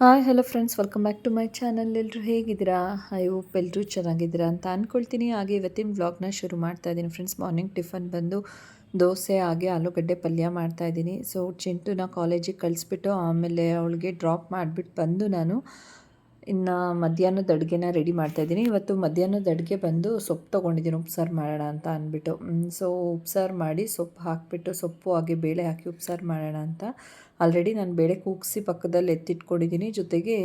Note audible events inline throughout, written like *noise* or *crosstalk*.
Hi hello friends welcome back to my channel ಎಲ್ಲರೂ ಹೇಗಿದ್ದೀರಾ? I hope ಎಲ್ಲರೂ ಚೆನ್ನಾಗಿದ್ದೀರಾ ಅಂತ ಅಂದ್ಕೊಳ್ತೀನಿ ಹಾಗೆ ಇವತ್ತಿನ ವ್ಲಾಗ್ನ ಶುರು ಮಾಡ್ತಾ ಇದ್ದೀನಿ ಫ್ರೆಂಡ್ಸ್ ಮಾರ್ನಿಂಗ್ ಟಿಫನ್ ಬಂದು ದೋಸೆ, ಹಾಗೆ ಆಲೂಗಡ್ಡೆ ಪಲ್ಯ ಮಾಡ್ತಾ ಇದ್ದೀನಿ. ಸೊ ಚಿಂಟುನ ಕಾಲೇಜಿಗೆ ಕಳಿಸ್ಬಿಟ್ಟು ಆಮೇಲೆ ಅವಳಿಗೆ ಡ್ರಾಪ್ ಮಾಡಿಬಿಟ್ಟು ಬಂದು ನಾನು ಇನ್ನು ಮಧ್ಯಾಹ್ನದ ಅಡುಗೆನ ರೆಡಿ ಮಾಡ್ತಾಯಿದ್ದೀನಿ ಇವತ್ತು ಮಧ್ಯಾಹ್ನದ ಅಡುಗೆ ಬಂದು ಸೊಪ್ಪು ತೊಗೊಂಡಿದ್ದೀನಿ. ಉಪ್ಸಾರು ಮಾಡೋಣ ಅಂತ ಅಂದ್ಬಿಟ್ಟು ಸೊ ಉಪ್ಸಾರು ಮಾಡಿ ಸೊಪ್ಪು ಹಾಕಿಬಿಟ್ಟು ಸೊಪ್ಪು ಹಾಗೆ ಬೇಳೆ ಹಾಕಿ ಉಪ್ಸಾರು ಮಾಡೋಣ ಅಂತ ಆಲ್ರೆಡಿ ನಾನು ಬೇಳೆ ಕೂಗಿಸಿ ಪಕ್ಕದಲ್ಲಿ ಎತ್ತಿಟ್ಕೊಂಡಿದ್ದೀನಿ ಜೊತೆಗೆ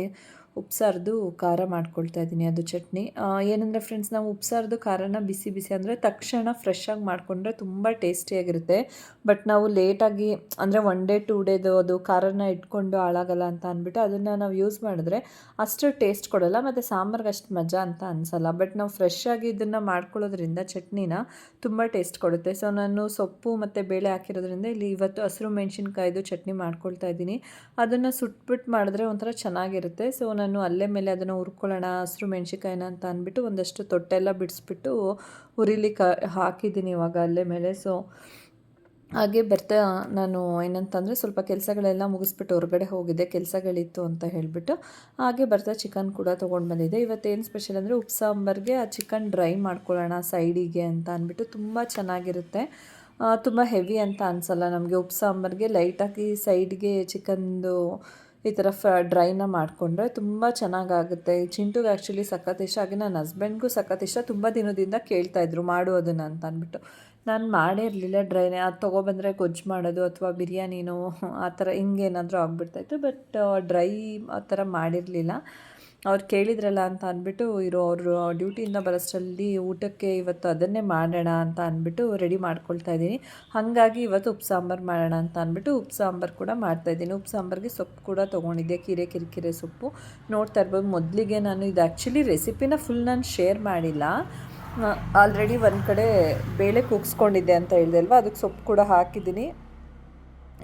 ಉಪ್ಸಾರ್ದು ಖಾರ ಮಾಡ್ಕೊಳ್ತಾ ಇದ್ದೀನಿ ಅದು ಚಟ್ನಿ. ಏನಂದರೆ ಫ್ರೆಂಡ್ಸ್ ನಾವು ಉಪ್ಸಾರ್ದು ಖಾರನ ಬಿಸಿ ಬಿಸಿ ಅಂದರೆ ತಕ್ಷಣ ಫ್ರೆಶ್ ಮಾಡಿಕೊಂಡ್ರೆ ತುಂಬ ಟೇಸ್ಟಿಯಾಗಿರುತ್ತೆ ಬಟ್ ನಾವು ಲೇಟಾಗಿ ಅಂದರೆ ಒನ್ ಡೇ ಟೂ ಡೇದು ಅದು ಖಾರನ ಇಟ್ಕೊಂಡು ಹಾಳಾಗಲ್ಲ ಅಂತ ಅಂದ್ಬಿಟ್ಟು ಅದನ್ನು ನಾವು ಯೂಸ್ ಮಾಡಿದ್ರೆ ಅಷ್ಟು ಟೇಸ್ಟ್ ಕೊಡೋಲ್ಲ, ಮತ್ತು ಸಾಂಬಾರ್ಗೆ ಅಷ್ಟು ಮಜಾ ಅಂತ ಅನಿಸಲ್ಲ. ಬಟ್ ನಾವು ಫ್ರೆಶ್ ಇದನ್ನು ಮಾಡ್ಕೊಳ್ಳೋದ್ರಿಂದ ಚಟ್ನಿನ ತುಂಬ ಟೇಸ್ಟ್ ಕೊಡುತ್ತೆ. ಸೊ ನಾನು ಸೊಪ್ಪು ಮತ್ತು ಬೇಳೆ ಹಾಕಿರೋದ್ರಿಂದ ಇಲ್ಲಿ ಇವತ್ತು ಹಸಿರು ಮೆಣಸಿನ್ಕಾಯ್ದು ಚಟ್ನಿ ಮಾಡ್ಕೊಳ್ತಾ ಇದ್ದೀನಿ. ಅದನ್ನು ಸುಟ್ಬಿಟ್ಟು ಮಾಡಿದ್ರೆ ಒಂಥರ ಚೆನ್ನಾಗಿರುತ್ತೆ. ಸೊ ನಾನು ಅಲ್ಲೇ ಮೇಲೆ ಅದನ್ನು ಹುರ್ಕೊಳ್ಳೋಣ, ಹಸಿರು ಮೆಣ್ಸಿಕಾಯಿನ ಅಂತ ಅಂದ್ಬಿಟ್ಟು ಒಂದಷ್ಟು ತೊಟ್ಟೆಲ್ಲ ಬಿಡಿಸ್ಬಿಟ್ಟು ಹುರಿಲಿಕ್ಕೆ ಹಾಕಿದ್ದೀನಿ ಇವಾಗ ಅಲ್ಲೇ ಮೇಲೆ. ಸೊ ಹಾಗೆ ಬರ್ತಾ ನಾನು ಏನಂತಂದರೆ ಸ್ವಲ್ಪ ಕೆಲಸಗಳೆಲ್ಲ ಮುಗಿಸ್ಬಿಟ್ಟು ಹೊರಗಡೆ ಹೋಗಿದ್ದೆ ಕೆಲಸಗಳಿತ್ತು ಅಂತ ಹೇಳಿಬಿಟ್ಟು. ಹಾಗೆ ಬರ್ತಾ ಚಿಕನ್ ಕೂಡ ತೊಗೊಂಡು ಬಂದಿದ್ದೆ. ಇವತ್ತೇನು ಸ್ಪೆಷಲ್ ಅಂದರೆ ಉಪ್ಪು ಸಾಂಬಾರಿಗೆ ಆ ಚಿಕನ್ ಡ್ರೈ ಮಾಡ್ಕೊಳ್ಳೋಣ ಸೈಡಿಗೆ ಅಂತ ಅಂದ್ಬಿಟ್ಟು ತುಂಬ ಚೆನ್ನಾಗಿರುತ್ತೆ. ತುಂಬ ಹೆವಿ ಅಂತ ಅನಿಸಲ್ಲ ನಮಗೆ ಉಪ್ಪು ಸಾಂಬಾರಿಗೆ. ಲೈಟಾಗಿ ಸೈಡ್ಗೆ ಚಿಕನ್ದು ಈ ಥರ ಫ, ಡ್ರೈನ ಮಾಡಿಕೊಂಡ್ರೆ ತುಂಬ ಚೆನ್ನಾಗಾಗುತ್ತೆ. ಚಿಂಟುಗೆ ಆ್ಯಕ್ಚುಲಿ ಸಖತ್ ಇಷ್ಟ. ಹಾಗೆ ನನ್ನ ಹಸ್ಬೆಂಡ್ಗೂ ಸಖತ್ ಇಷ್ಟ. ತುಂಬ ದಿನದಿಂದ ಕೇಳ್ತಾಯಿದ್ರು ಮಾಡು ಅದನ್ನು ಅಂತ ಅಂದ್ಬಿಟ್ಟು. ನಾನು ಮಾಡಿರಲಿಲ್ಲ ಡ್ರೈನೇ. ಅದು ತೊಗೊಬಂದರೆ ಗೊಜ್ಜು ಮಾಡೋದು ಅಥವಾ ಬಿರಿಯಾನಿನೋ ಆ ಥರ ಹಿಂಗೇನಾದರೂ ಆಗಿಬಿಡ್ತಾಯಿತ್ತು ಬಟ್ ಡ್ರೈ ಆ ಥರ ಮಾಡಿರಲಿಲ್ಲ. ಅವ್ರು ಕೇಳಿದ್ರಲ್ಲ ಅಂತ ಅಂದ್ಬಿಟ್ಟು ಇರೋ ಅವರು ಡ್ಯೂಟಿಯಿಂದ ಬರೋಷ್ಟರಲ್ಲಿ ಊಟಕ್ಕೆ ಇವತ್ತು ಅದನ್ನೇ ಮಾಡೋಣ ಅಂತ ಅಂದ್ಬಿಟ್ಟು ರೆಡಿ ಮಾಡ್ಕೊಳ್ತಾ ಇದ್ದೀನಿ. ಹಾಗಾಗಿ ಇವತ್ತು ಉಪ್ಪು ಸಾಂಬಾರು ಮಾಡೋಣ ಅಂತ ಅಂದ್ಬಿಟ್ಟು ಉಪ್ಪು ಸಾಂಬಾರು ಕೂಡ ಮಾಡ್ತಾಯಿದ್ದೀನಿ ಉಪ್ಪು ಸಾಂಬಾರಿಗೆ ಸೊಪ್ಪು ಕೂಡ ತೊಗೊಂಡಿದ್ದೆ, ಕೀರೆ ಕಿರಿಕಿರೆ ಸೊಪ್ಪು. ನೋಡ್ತಾ ಇರ್ಬೋದು, ಮೊದಲಿಗೆ ನಾನು ಇದು ಆ್ಯಕ್ಚುಲಿ ರೆಸಿಪಿನ ಫುಲ್ ನಾನು ಶೇರ್ ಮಾಡಿಲ್ಲ. ಆಲ್ರೆಡಿ ಒಂದು ಕಡೆ ಬೇಳೆ ಕೂಗಿಸ್ಕೊಂಡಿದ್ದೆ ಅಂತ ಹೇಳಿದೆ ಅಲ್ವಾ? ಅದಕ್ಕೆ ಸೊಪ್ಪು ಕೂಡ ಹಾಕಿದ್ದೀನಿ.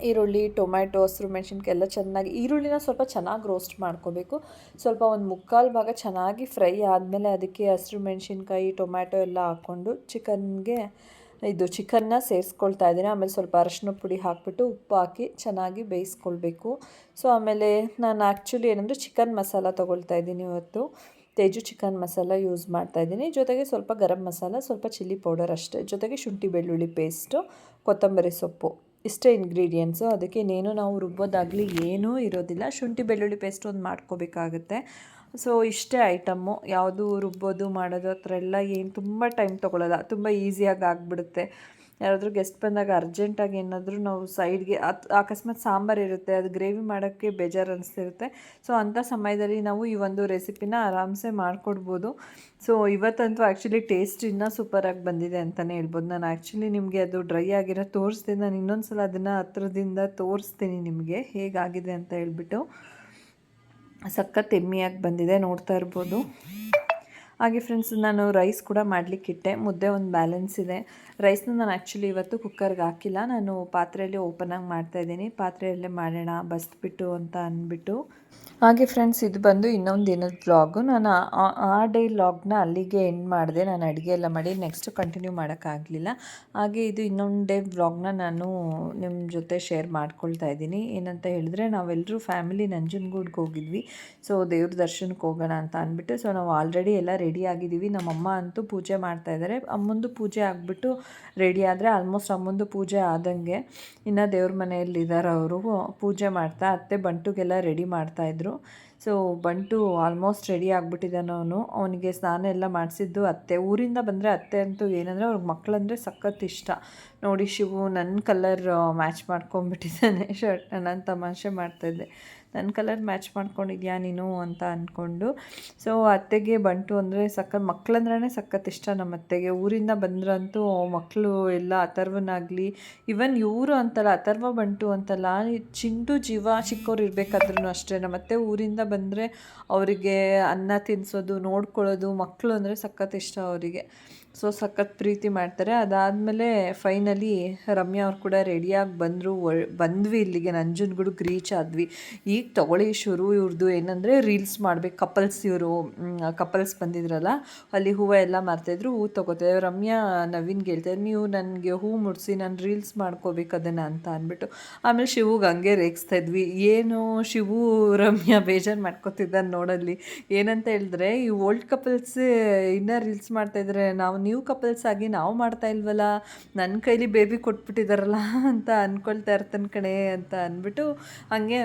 ಈರುಳ್ಳಿ, ಟೊಮ್ಯಾಟೊ, ಹಸಿರು ಮೆಣಸಿನ್ಕಾಯಿ ಎಲ್ಲ ಚೆನ್ನಾಗಿ ಈರುಳ್ಳಿನ ಸ್ವಲ್ಪ ಚೆನ್ನಾಗಿ ರೋಸ್ಟ್ ಮಾಡ್ಕೋಬೇಕು. ಸ್ವಲ್ಪ ಒಂದು ಮುಕ್ಕಾಲು ಭಾಗ ಚೆನ್ನಾಗಿ ಫ್ರೈ ಆದಮೇಲೆ ಅದಕ್ಕೆ ಹಸಿರು ಮೆಣಸಿನ್ಕಾಯಿ, ಟೊಮ್ಯಾಟೊ ಎಲ್ಲ ಹಾಕ್ಕೊಂಡು ಚಿಕನ್ಗೆ ಇದು ಚಿಕನ್ನ ಸೇರಿಸ್ಕೊಳ್ತಾ ಇದ್ದೀನಿ. ಆಮೇಲೆ ಸ್ವಲ್ಪ ಅರಶಿನ ಪುಡಿ ಹಾಕಿಬಿಟ್ಟು ಉಪ್ಪು ಹಾಕಿ ಚೆನ್ನಾಗಿ ಬೇಯಿಸ್ಕೊಳ್ಬೇಕು. ಸೊ ಆಮೇಲೆ ನಾನು ಆ್ಯಕ್ಚುಲಿ ಏನಂದರೆ ಚಿಕನ್ ಮಸಾಲ ತೊಗೊಳ್ತಾ ಇದ್ದೀನಿ ಇವತ್ತು. ತೇಜು ಚಿಕನ್ ಮಸಾಲ ಯೂಸ್ ಮಾಡ್ತಾ ಇದ್ದೀನಿ. ಜೊತೆಗೆ ಸ್ವಲ್ಪ ಗರಂ ಮಸಾಲ, ಸ್ವಲ್ಪ ಚಿಲ್ಲಿ ಪೌಡರ್ ಅಷ್ಟೇ. ಜೊತೆಗೆ ಶುಂಠಿ ಬೆಳ್ಳುಳ್ಳಿ ಪೇಸ್ಟು ಕೊತ್ತಂಬರಿ ಸೊಪ್ಪು. ಇಷ್ಟೇ ಇಂಗ್ರೀಡಿಯೆಂಟ್ಸು ಅದಕ್ಕೆ ಇನ್ನೇನು ನಾವು ರುಬ್ಬೋದಾಗಲಿ ಏನೂ ಇರೋದಿಲ್ಲ. ಶುಂಠಿ, ಬೆಳ್ಳುಳ್ಳಿ ಪೇಸ್ಟ್ ಒಂದು ಮಾಡ್ಕೋಬೇಕಾಗುತ್ತೆ. ಸೊ ಇಷ್ಟೇ ಐಟಮ್ಮು ಯಾವುದು ರುಬ್ಬೋದು ಮಾಡೋದು ಆ ಥರ ಎಲ್ಲ ಏನು, ತುಂಬ ಟೈಮ್ ತೊಗೊಳ್ಳೋಲ್ಲ ತುಂಬ ಈಸಿಯಾಗಿ ಆಗಿಬಿಡುತ್ತೆ. ಯಾರಾದರೂ ಗೆಸ್ಟ್ ಬಂದಾಗ ಅರ್ಜೆಂಟಾಗಿ ಏನಾದರೂ ನಾವು ಸೈಡ್ಗೆ ಅದು ಅಕಸ್ಮಾತ್ ಸಾಂಬಾರು ಇರುತ್ತೆ, ಅದು ಗ್ರೇವಿ ಮಾಡೋಕ್ಕೆ ಬೇಜಾರು ಅನಿಸ್ತಿರುತ್ತೆ. ಸೊ ಅಂಥ ಸಮಯದಲ್ಲಿ ನಾವು ಈ ಒಂದು ರೆಸಿಪಿನ ಆರಾಮ್ಸೆ ಮಾಡಿಕೊಡ್ಬೋದು. ಸೊ ಇವತ್ತಂತೂ ಆ್ಯಕ್ಚುಲಿ ಟೇಸ್ಟ್ ಇನ್ನೂ ಸೂಪರಾಗಿ ಬಂದಿದೆ ಅಂತಲೇ ಹೇಳ್ಬೋದು. ನಾನು ಆ್ಯಕ್ಚುಲಿ ನಿಮಗೆ ಅದು ಡ್ರೈ ಆಗಿರೋ ತೋರಿಸ್ತೀನಿ. ನಾನು ಇನ್ನೊಂದು ಸಲ ಅದನ್ನು ಹತ್ರದಿಂದ ತೋರಿಸ್ತೀನಿ ನಿಮಗೆ ಹೇಗಾಗಿದೆ ಅಂತ ಹೇಳ್ಬಿಟ್ಟು. ಸಖತ್ ಎಮ್ಮಿಯಾಗಿ ಬಂದಿದೆ ನೋಡ್ತಾ ಇರ್ಬೋದು. ಹಾಗೆ ಫ್ರೆಂಡ್ಸ್ ನಾನು ರೈಸ್ ಕೂಡ ಮಾಡಲಿಕ್ಕಿಟ್ಟೆ ಮುದ್ದೆ ಒಂದು ಬ್ಯಾಲೆನ್ಸ್ ಇದೆ. ರೈಸ್ನ ನಾನು ಆ್ಯಕ್ಚುಲಿ ಇವತ್ತು ಕುಕ್ಕರ್ಗೆ ಹಾಕಿಲ್ಲ. ನಾನು ಪಾತ್ರೆಯಲ್ಲಿ ಓಪನಾಗಿ ಮಾಡ್ತಾಯಿದ್ದೀನಿ ಪಾತ್ರೆಯಲ್ಲೇ ಮಾಡೋಣ, ಬಸ್ಬಿಟ್ಟು ಅಂತ ಅಂದ್ಬಿಟ್ಟು. ಹಾಗೆ ಫ್ರೆಂಡ್ಸ್ ಇದು ಬಂದು ಇನ್ನೊಂದು ದಿನದ ವ್ಲಾಗು ನಾನು ಆ ಡೇ ವ್ಲಾಗ್ನ ಅಲ್ಲಿಗೆ ಎಂಡ್ ಮಾಡಿದೆ. ನಾನು ಅಡುಗೆ ಎಲ್ಲ ಮಾಡಿ ನೆಕ್ಸ್ಟ್ ಕಂಟಿನ್ಯೂ ಮಾಡೋಕ್ಕಾಗಲಿಲ್ಲ ಹಾಗೆ ಇದು ಇನ್ನೊಂದು ಡೇ ವ್ಲಾಗ್ನ ನಾನು ನಿಮ್ಮ ಜೊತೆ ಶೇರ್ ಮಾಡ್ಕೊಳ್ತಾ ಇದ್ದೀನಿ. ಏನಂತ ಹೇಳಿದ್ರೆ ನಾವೆಲ್ಲರೂ ಫ್ಯಾಮಿಲಿ ನಂಜನಗೂಡ್ಗೆ ಹೋಗಿದ್ವಿ. ಸೊ ದೇವ್ರ ದರ್ಶನಕ್ಕೆ ಹೋಗೋಣ ಅಂತ ಅಂದ್ಬಿಟ್ಟು. ಸೊ ನಾವು ಆಲ್ರೆಡಿ ಎಲ್ಲ ರೆಡಿ ಆಗಿದ್ದೀವಿ. ನಮ್ಮಮ್ಮ ಅಂತೂ ಪೂಜೆ ಮಾಡ್ತಾ ಇದ್ದಾರೆ. ಅಮ್ಮಂದು ಪೂಜೆ ಆಗಿಬಿಟ್ಟು ರೆಡಿ ಆದರೆ ಆಲ್ಮೋಸ್ಟ್ ಅಮ್ಮಂದು ಪೂಜೆ ಆದಂಗೆ ಇನ್ನು ದೇವ್ರ ಮನೆಯಲ್ಲಿ ಇದ್ದಾರೆ ಅವರು. ಪೂಜೆ ಮಾಡ್ತಾ ಅತ್ತೆ ಬಂಟುಗೆಲ್ಲ ರೆಡಿ ಮಾಡ್ತಾಯಿದ್ರು ಸೊ ಬಂಟು ಆಲ್ಮೋಸ್ಟ್ ರೆಡಿ ಆಗಿಬಿಟ್ಟಿದ್ದಾನೆ ಅವನು. ಅವನಿಗೆ ಸ್ನಾನ ಎಲ್ಲ ಮಾಡಿಸಿದ್ದು ಅತ್ತೆ. ಊರಿಂದ ಬಂದರೆ ಅತ್ತೆ ಅಂತೂ ಏನಂದರೆ ಅವ್ರಿಗೆ ಮಕ್ಕಳಂದರೆ ಸಖತ್ ಇಷ್ಟ. ನೋಡಿ ಶಿವು ನನ್ನ ಕಲರ್ ಮ್ಯಾಚ್ ಮಾಡ್ಕೊಂಬಿಟ್ಟಿದ್ದಾನೆ ಶರ್ಟ್ *laughs* ನಾನು ತಮಾಷೆ ಮಾಡ್ತಾಯಿದ್ದೆ ನನ್ನ ಕಲರ್ ಮ್ಯಾಚ್ ಮಾಡ್ಕೊಂಡಿದ್ಯಾ ನೀನು ಅಂತ ಅಂದ್ಕೊಂಡು. ಸೊ ಅತ್ತೆಗೆ ಬಂಟು ಅಂದರೆ ಸಖತ್ ಮಕ್ಕಳಂದ್ರೆ ಸಖತ್ ಇಷ್ಟ ನಮ್ಮ ಅತ್ತೆಗೆ. ಊರಿಂದ ಬಂದ್ರಂತೂ ಮಕ್ಕಳು ಎಲ್ಲ ಅಥರ್ವನಾಗಲಿ ಇವನ್ ಇವರು ಅಂತಲ್ಲ, ಅಥರ್ವ ಬಂಟು ಅಂತಲ್ಲ, ಚಿಂಟು ಜೀವ ಚಿಕ್ಕವ್ರು ಇರಬೇಕಾದ್ರೂ ಅಷ್ಟೇ. ನಮ್ಮ ಅತ್ತೆ ಊರಿಂದ ಬಂದರೆ ಅವರಿಗೆ ಅನ್ನ ತಿನ್ನಿಸೋದು ನೋಡ್ಕೊಳ್ಳೋದು ಮಕ್ಕಳು ಅಂದರೆ ಸಖತ್ ಇಷ್ಟ ಅವರಿಗೆ. ಸೊ ಸಖತ್ ಪ್ರೀತಿ ಮಾಡ್ತಾರೆ. ಅದಾದಮೇಲೆ ಫೈನಲಿ ರಮ್ಯಾ ಅವ್ರು ಕೂಡ ರೆಡಿಯಾಗಿ ಬಂದರು. ಬಂದ್ವಿ ಇಲ್ಲಿಗೆ. ನಂಜನಗೂಡಿಗೆ ರೀಚ್ ಆದ್ವಿ. ಈಗ ತಗೊಳ್ಳಿ ಶುರು ಇವ್ರದ್ದು ಏನಂದರೆ ರೀಲ್ಸ್ ಮಾಡ್ಬೇಕು. ಕಪಲ್ಸ್ ಇವರು ಕಪಲ್ಸ್ ಬಂದಿದ್ರಲ್ಲ, ಅಲ್ಲಿ ಹೂವು ಎಲ್ಲ ಮಾರ್ತಾಯಿದ್ರು ಹೂ ತೊಗೋತಾರೆ ರಮ್ಯಾ ನವೀನ್ಗೆ ಹೇಳ್ತಾರೆ ನೀವು ನನಗೆ ಹೂ ಮುಡಿಸಿ, ನಾನು ರೀಲ್ಸ್ ಮಾಡ್ಕೋಬೇಕು ಅದನ್ನು ಅಂತ ಅಂದ್ಬಿಟ್ಟು. ಆಮೇಲೆ ಶಿವುಗೆ ಹಂಗೆ ರೇಗಿಸ್ತಾ ಇದ್ವಿ. ಏನು ಶಿವು, ರಮ್ಯಾ ಬೇಜಾರು ಮಾಡ್ಕೋತಿದ್ದಾನೆ ನೋಡಲ್ಲಿ. ಏನಂತ ಹೇಳಿದ್ರೆ, ಈ ಓಲ್ಡ್ ಕಪಲ್ಸ್ ಇನ್ನೂ ರೀಲ್ಸ್ ಮಾಡ್ತಾಯಿದ್ರೆ ನಾವು ನ್ಯೂ ಕಪಲ್ಸ್ ಆಗಿ ನಾವು ಮಾಡ್ತಾ ಇಲ್ವಲ್ಲ? ನನ್ನ ಕೈಲಿ ಬೇಬಿ ಕೊಟ್ಬಿಟ್ಟಿದಾರಲ್ಲ ಅಂತ ಅಂದ್ಕೊಳ್ತಾ ಇರ್ತಾನೆ ಕಣೆ ಅಂತ ಅಂದ್ಬಿಟ್ಟು ಹಂಗೆ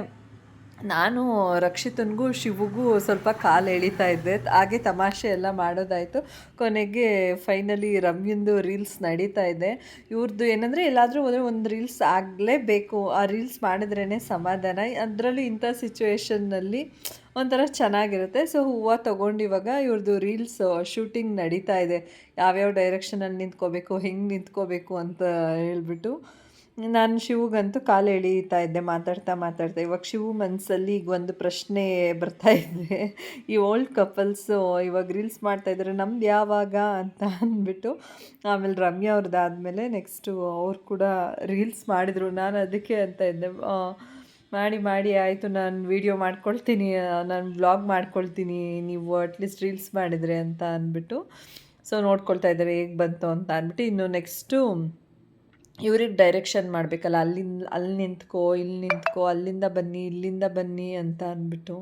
ನಾನು ರಕ್ಷಿತನಿಗೂ ಶಿವಗೂ ಸ್ವಲ್ಪ ಕಾಲು ಎಳಿತಾ ಇದ್ದೆ. ಹಾಗೆ ತಮಾಷೆ ಎಲ್ಲ ಮಾಡೋದಾಯಿತು. ಕೊನೆಗೆ ಫೈನಲಿ ರಮ್ಯಂದು ರೀಲ್ಸ್ ನಡೀತಾ ಇದೆ. ಇವ್ರದ್ದು ಏನಂದರೆ ಎಲ್ಲಾದರೂ ಹೋದರೆ ಒಂದು ರೀಲ್ಸ್ ಆಗಲೇಬೇಕು. ಆ ರೀಲ್ಸ್ ಮಾಡಿದ್ರೇ ಸಮಾಧಾನ. ಅದರಲ್ಲೂ ಇಂಥ ಸಿಚುವೇಶನ್ನಲ್ಲಿ ಒಂಥರ ಚೆನ್ನಾಗಿರುತ್ತೆ. ಸೊ ಹೂವು ತೊಗೊಂಡು ಇವಾಗ ಇವ್ರದ್ದು ರೀಲ್ಸ್ ಶೂಟಿಂಗ್ ನಡೀತಾ ಇದೆ. ಯಾವ್ಯಾವ ಡೈರೆಕ್ಷನಲ್ಲಿ ನಿಂತ್ಕೋಬೇಕು, ಹೆಂಗೆ ನಿಂತ್ಕೋಬೇಕು ಅಂತ ಹೇಳ್ಬಿಟ್ಟು. ನಾನು ಶಿವಗಂತೂ ಕಾಲು ಎಳೀತಾ ಇದ್ದೆ, ಮಾತಾಡ್ತಾ ಮಾತಾಡ್ತಾ. ಇವಾಗ ಶಿವು ಮನಸ್ಸಲ್ಲಿ ಈಗ ಒಂದು ಪ್ರಶ್ನೆ ಬರ್ತಾ ಇದೆ. ಈ ಓಲ್ಡ್ ಕಪಲ್ಸು ಇವಾಗ ರೀಲ್ಸ್ ಮಾಡ್ತಾ ಇದ್ದಾರೆ, ನಮ್ದು ಯಾವಾಗ ಅಂತ ಅಂದ್ಬಿಟ್ಟು ಆಮೇಲೆ ರಮ್ಯಾ ಅವ್ರದ್ದು ಆದಮೇಲೆ ನೆಕ್ಸ್ಟು ಅವ್ರು ಕೂಡ ರೀಲ್ಸ್ ಮಾಡಿದರು, ನಾನು ಅದಕ್ಕೆ ಅಂತ ಇದ್ದೆ. ಮಾಡಿ ಮಾಡಿ, ಆಯಿತು, ನಾನು ವೀಡಿಯೋ ಮಾಡ್ಕೊಳ್ತೀನಿ, ನಾನು ವ್ಲಾಗ್ ಮಾಡ್ಕೊಳ್ತೀನಿ, ನೀವು ಅಟ್ಲೀಸ್ಟ್ ರೀಲ್ಸ್ ಮಾಡಿದರೆ ಅಂತ ಅಂದ್ಬಿಟ್ಟು. ಸೊ ನೋಡ್ಕೊಳ್ತಾ ಇದ್ದಾರೆ, ಹೇಗೆ ಬಂತು ಅಂತ ಅಂದ್ಬಿಟ್ಟು ಇನ್ನು ನೆಕ್ಸ್ಟು ಇವ್ರಿಗೆ ಡೈರೆಕ್ಷನ್ ಮಾಡಬೇಕಲ್ಲ ಅಲ್ಲಿಂದ ಅಲ್ಲಿ ನಿಂತ್ಕೋ ಇಲ್ಲಿ ನಿಂತ್ಕೋ ಅಲ್ಲಿಂದ ಬನ್ನಿ ಇಲ್ಲಿಂದ ಬನ್ನಿ ಅಂತ ಅಂದ್ಬಿಟ್ಟು.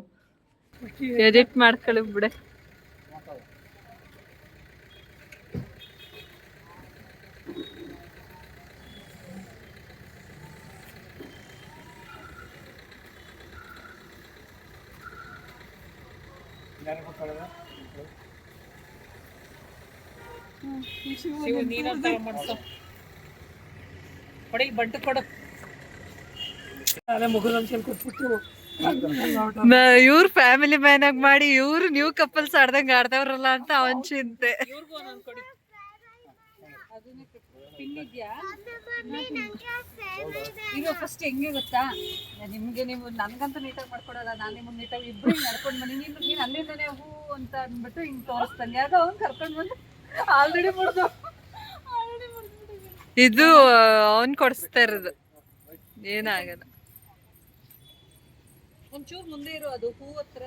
ಎಡಿಟ್ ಮಾಡ್ಕೊಳ್ಳಿ ಬಿಡೆ. ಶಿವ ನೀನಂತ ಮಾಡ್ಸು. ಕೊಡಿ ಬಂಟು ಕೊಡು. ಅದೇ ಇವ್ರ ಫ್ಯಾಮಿಲಿ ಮ್ಯಾನ್ ಆಗಿ ಮಾಡಿ ಇವ್ರು ನ್ಯೂ ಕಪಲ್ಸ್ ಆಡ್ದಂಗೆ ಆಡ್ದವ್ರಲ್ಲ ಅಂತ ಅವನ್ ಚಿಂತೆ. ಇದು ಫಸ್ಟ್ ಹೆಂಗೆ ಗೊತ್ತಾ? ನಿಮ್ಗೆ ನೀವು ನನ್ಗಂತೂ ನೀಟಾಗಿ ಮಾಡ್ಕೊಡಲ್ಲ. ನಾನು ನಿಮ್ಗೆ ನೀಟಾಗಿ ಇಬ್ರು ನಡ್ಕೊಂಡು ಬನ್ನಿ ನೀನು ನೀನು ಅಲ್ಲಿಂದನೇ ಹೂ ಅಂತ ಅಂದ್ಬಿಟ್ಟು ಹಿಂಗ್ ತೋರಿಸ್ತಾನೆ. ಯಾವ್ದೋ ಅವ್ನು ಕರ್ಕೊಂಡು ಬಂದು ಆಲ್ರೆಡಿ ಮುಡ್ದು ಇದು ಅವನ್ ಕೊಡಿಸ್ತಾ ಇರೋದು. ಏನಾಗಲ್ಲ. ಒಂಚೂರು ಮುಂದೆ ಇರೋ ಅದು ಹೂ ಹತ್ರ.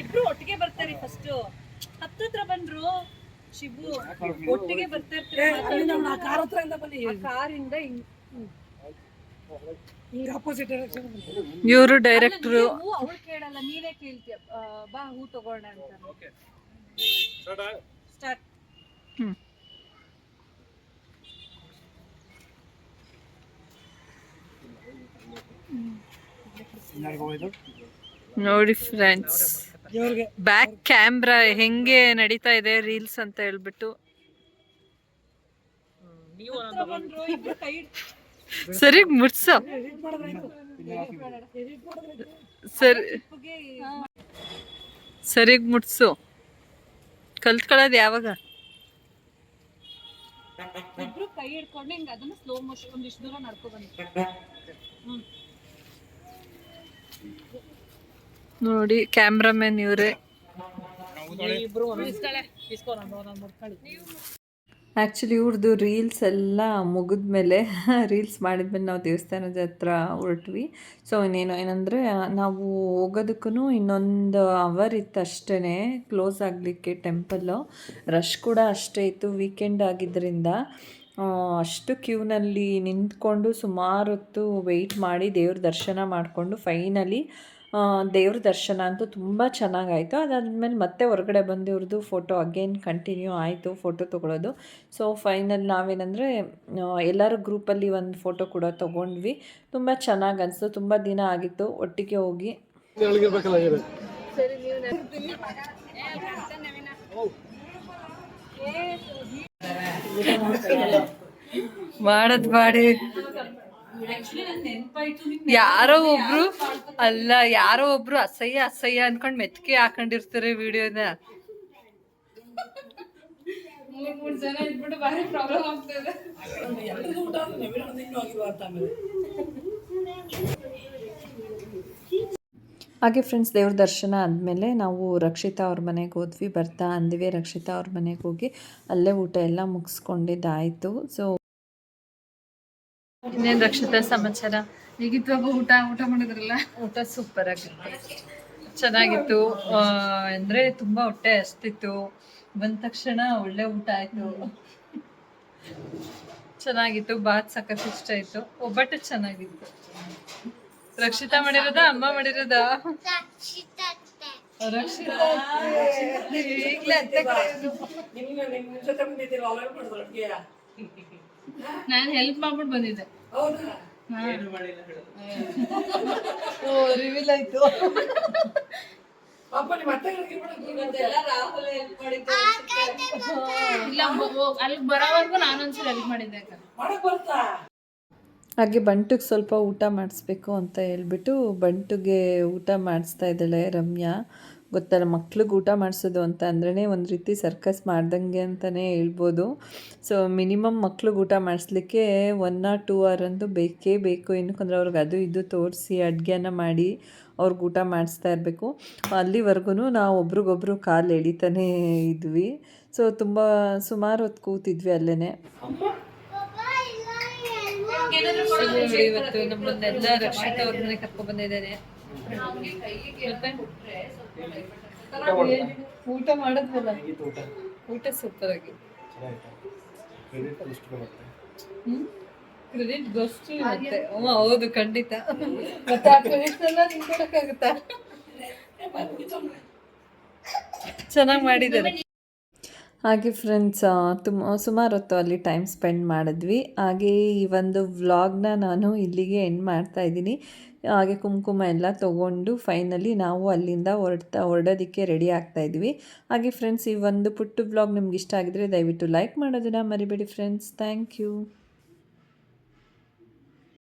ಇಬ್ರು ಒಟ್ಟಿಗೆ ಬರ್ತಾರೆ ಫಸ್ಟ್ ಹತ್ತತ್ರ ಬಂದ್ರು ಶಿಬು. ಒಟ್ಟಿಗೆ ಬರ್ತಾ ಇರ್ತಾರೆ? ನಮ್ಮ ಕಾರ್ ಹತ್ರ ಇಂದ ಬನ್ನಿ. ಕಾರಿಂದ ಹಿಂಗ್ ಹಿಂಗೆ ಅಪೋಸಿಟ್ ಡೈರೆಕ್ಷನ್ ಇವರು ಡೈರೆಕ್ಟ್ರು ಅವಳು ಕೇಳಲ್ಲ. ನೀವೇ ಕೇಳ್ತೀಯ. ಬಾ ಹೂ ತಗೋಣ ಅಂತ. ಸ್ಟಾರ್ಟ್ ನೋಡಿ ಫ್ರೆಂಡ್ಸ್ ಬ್ಯಾಕ್ ಕ್ಯಾಮ್ರಾ ಹೆಂಗೆ ನಡೀತಾ ಇದೆ ರೀಲ್ಸ್ ಅಂತ ಹೇಳ್ಬಿಟ್ಟು. ಸರಿ, ಮುಟ್ಸೋ. ಸರಿ. ಸರಿಗ್ ಮುಟ್ಸು. ಕಲ್ತ್ಕೊಳ್ಳೋದು ಯಾವಾಗ? ಇಬ್ರು ಕೈ ಹಿಡ್ಕೊಂಡು ಹಿಂಗ ಅದನ್ನ ಸ್ಲೋ ಮೋಷನ್ ಒಂದಿಷ್ಟು ದೂರ ನಡ್ಕೊ ಬಂದ್ರು ಹ್ಮ್. ನೋಡಿ ಕ್ಯಾಮ್ರಾಮನ್ ಇವರೇ. ಇಬ್ರು ಒಂದೊಂದು ಇಸ್ಕೊ ನಾನು ಮುಡ್ಕೊಳ್ಳಿ ಆ್ಯಕ್ಚುಲಿ ಇವ್ರದ್ದು ರೀಲ್ಸ್ ಎಲ್ಲ ಮುಗಿದ್ಮೇಲೆ *laughs* ರೀಲ್ಸ್ ಮಾಡಿದ್ಮೇಲೆ ನಾವು ದೇವಸ್ಥಾನದ ಹತ್ರ ಹೊರಟ್ವಿ. ಸೊ ಇನ್ನೇನು, ಏನಂದರೆ ನಾವು ಹೋಗೋದಕ್ಕೂ ಇನ್ನೊಂದು ಅವರ್ ಇತ್ತು ಅಷ್ಟೇ ಕ್ಲೋಸ್ ಆಗಲಿಕ್ಕೆ ಟೆಂಪಲ್ಲು ರಶ್ ಕೂಡ ಅಷ್ಟೇ ಇತ್ತು ವೀಕೆಂಡ್ ಆಗಿದ್ದರಿಂದ ಅಷ್ಟು ಕ್ಯೂನಲ್ಲಿ ನಿಂತ್ಕೊಂಡು ಸುಮಾರು ಹೊತ್ತು ವೆಯ್ಟ್ ಮಾಡಿ ದೇವ್ರ ದರ್ಶನ ಮಾಡಿಕೊಂಡು ಫೈನಲಿ ದೇವ್ರ ದರ್ಶನ ಅಂತೂ ತುಂಬ ಚೆನ್ನಾಗಾಯಿತು. ಅದಾದಮೇಲೆ ಮತ್ತೆ ಹೊರಗಡೆ ಬಂದು ಇವ್ರದ್ದು ಫೋಟೋ ಅಗೇನ್ ಕಂಟಿನ್ಯೂ ಆಯಿತು ಫೋಟೋ ತೊಗೊಳೋದು. ಸೊ ಫೈನಲ್ ನಾವೇನಂದರೆ ಎಲ್ಲರೂ ಗ್ರೂಪಲ್ಲಿ ಒಂದು ಫೋಟೋ ಕೂಡ ತೊಗೊಂಡ್ವಿ. ತುಂಬ ಚೆನ್ನಾಗಿ ಅನಿಸ್ತು. ತುಂಬ ದಿನ ಆಗಿತ್ತು ಒಟ್ಟಿಗೆ ಹೋಗಿ. ಮಾಡದ್ ಮಾಡಿ. ಯಾರೋ ಒಬ್ರು ಅಲ್ಲ ಯಾರೋ ಒಬ್ರು ಅಸಹ್ಯ ಅಸಹ್ಯ ಅನ್ಕೊಂಡ್ ಮೆತ್ಕೆ ಹಾಕೊಂಡಿರ್ತಾರೆ ವಿಡಿಯೋನ. ಹಾಗೆ ಫ್ರೆಂಡ್ಸ್ ದೇವ್ರ ದರ್ಶನ ಆದಮೇಲೆ ನಾವು ರಕ್ಷಿತಾ ಅವ್ರ ಮನೆಗೆ ಹೋದ್ವಿ ಬರ್ತಾ ಅಂದಿವೆ ರಕ್ಷಿತಾ ಅವ್ರ ಮನೆಗೆ ಹೋಗಿ ಅಲ್ಲೇ ಊಟ ಎಲ್ಲ ಮುಗಿಸ್ಕೊಂಡಿದ್ದಾಯಿತು. ಸೊ ಇನ್ನೇನು ರಕ್ಷಿತಾ ಸಮಾಚಾರ? ಹೇಗಿತ್ತು ಹಬ್ಬ ಊಟ? ಊಟ ಮಾಡಿದ್ರಲ್ಲ? ಊಟ ಸೂಪರ್ ಆಗಿತ್ತು. ಚೆನ್ನಾಗಿತ್ತು. ಆ, ಅಂದ್ರೆ ತುಂಬಾ ಹೊಟ್ಟೆ ಅಷ್ಟಿತ್ತು ಬಂದ ತಕ್ಷಣ ಒಳ್ಳೆ ಊಟ ಆಯ್ತು. ಚೆನ್ನಾಗಿತ್ತು. ಬಾತ್ ಸಖತ್ ಇಷ್ಟ ಆಯ್ತು. ಒಬ್ಬಟ್ಟು ಚೆನ್ನಾಗಿತ್ತು. ರಕ್ಷಿತಾ ಮಾಡಿರೋದ ಅಮ್ಮ ಮಾಡಿರೋದ? ನಾನು ಹೆಲ್ಪ್ ಮಾಡ್ಬಿಟ್ಟು ಬಂದಿದ್ದೆ. ಓ ರಿವೀಲ್ ಆಯ್ತು. ಪಾಪ ನಿಮ್ಮ ಅತ್ತೆಗಳಿಗೆ ಇಲ್ಲ ಅಲ್ಲಿಗೆ ಬರೋವರೆಗೂ ನಾನೊಂದ್ಸಲ ಹೆಲ್ಪ್ ಮಾಡಿದ್ದೆ ಅಕ್ಕ ಮಾಡಕ್ ಬರ್ತಾ ಹಾಗೆ ಬಂಟಿಗೆ ಸ್ವಲ್ಪ ಊಟ ಮಾಡಿಸ್ಬೇಕು ಅಂತ ಹೇಳ್ಬಿಟ್ಟು ಬಂಟುಗೆ ಊಟ ಮಾಡಿಸ್ತಾ ಇದ್ದಾಳೆ ರಮ್ಯಾ. ಗೊತ್ತಲ್ಲ ಮಕ್ಳಿಗೆ ಊಟ ಮಾಡಿಸೋದು ಅಂತ ಅಂದ್ರೇ ಒಂದು ರೀತಿ ಸರ್ಕಸ್ ಮಾಡ್ದಂಗೆ ಅಂತಲೇ ಹೇಳ್ಬೋದು. ಸೊ ಮಿನಿಮಮ್ ಮಕ್ಳಿಗೆ ಊಟ ಮಾಡಿಸ್ಲಿಕ್ಕೆ ಒನ್ ಆರ್ ಟೂ ಅವರ್ ಅಂತೂ ಬೇಕೇ ಬೇಕು. ಏನಕ್ಕಂದ್ರೆ ಅವ್ರಿಗೆ ಅದು ಇದು ತೋರಿಸಿ ಅಡುಗೆನ ಮಾಡಿ ಅವ್ರಿಗೆ ಊಟ ಮಾಡಿಸ್ತಾ ಇರಬೇಕು. ಅಲ್ಲಿವರೆಗೂ ನಾವು ಒಬ್ರಿಗೊಬ್ರು ಕಾಲು ಎಳಿತಾನೆ ಇದ್ವಿ. ಸೊ ತುಂಬ ಸುಮಾರು ಹೊತ್ತು ಕೂತಿದ್ವಿ ಅಲ್ಲೇ ಇವತ್ತು ನಮ್ಮನ್ನೆಲ್ಲ ರಕ್ಷಿತ ಅವ್ರನ್ನೇ ಮನೆ ಕರ್ಕೊಂಡ್ ಬಂದಿದ್ದೇನೆ. ಊಟ ಮಾಡಿದ್ವಲ್ಲ? ಊಟ? ಸೂಪರ್ ಆಗಿ ಕ್ರೆಡಿಟ್ ಗೊಸ್ಟು ಮತ್ತೆ ಹ್ಮ್, ಹೌದು ಖಂಡಿತ. ಮತ್ತೆ ಆ ಕ್ರೆಡಿಟ್ ಎಲ್ಲ ನಿಂಗೆ ಕೊಡಕ್ಕಾಗುತ್ತಾ? ಚೆನ್ನಾಗಿ ಮಾಡಿದ್ದಾರೆ. ಹಾಗೆ ಫ್ರೆಂಡ್ಸ್ ತುಂಬ ಸುಮಾರು ಹೊತ್ತು ಅಲ್ಲಿ ಟೈಮ್ ಸ್ಪೆಂಡ್ ಮಾಡಿದ್ವಿ. ಹಾಗೆ ಈ ಒಂದು ವ್ಲಾಗ್ನ ನಾನು ಇಲ್ಲಿಗೆ ಎಂಡ್ ಮಾಡ್ತಾ ಇದ್ದೀನಿ. ಹಾಗೆ ಕುಂಕುಮ ಎಲ್ಲ ತೊಗೊಂಡು ಫೈನಲಿ ನಾವು ಅಲ್ಲಿಂದ ಹೊರಡ್ತಾ, ಹೊರಡೋದಕ್ಕೆ ರೆಡಿ ಆಗ್ತಾ ಇದ್ವಿ. ಹಾಗೆ ಫ್ರೆಂಡ್ಸ್ ಈ ಒಂದು ಪುಟ್ಟು ಬ್ಲಾಗ್ ನಿಮ್ಗೆ ಇಷ್ಟ ಆಗಿದ್ರೆ ದಯವಿಟ್ಟು ಲೈಕ್ ಮಾಡೋದನ್ನ ಮರಿಬೇಡಿ ಫ್ರೆಂಡ್ಸ್ ಥ್ಯಾಂಕ್ ಯು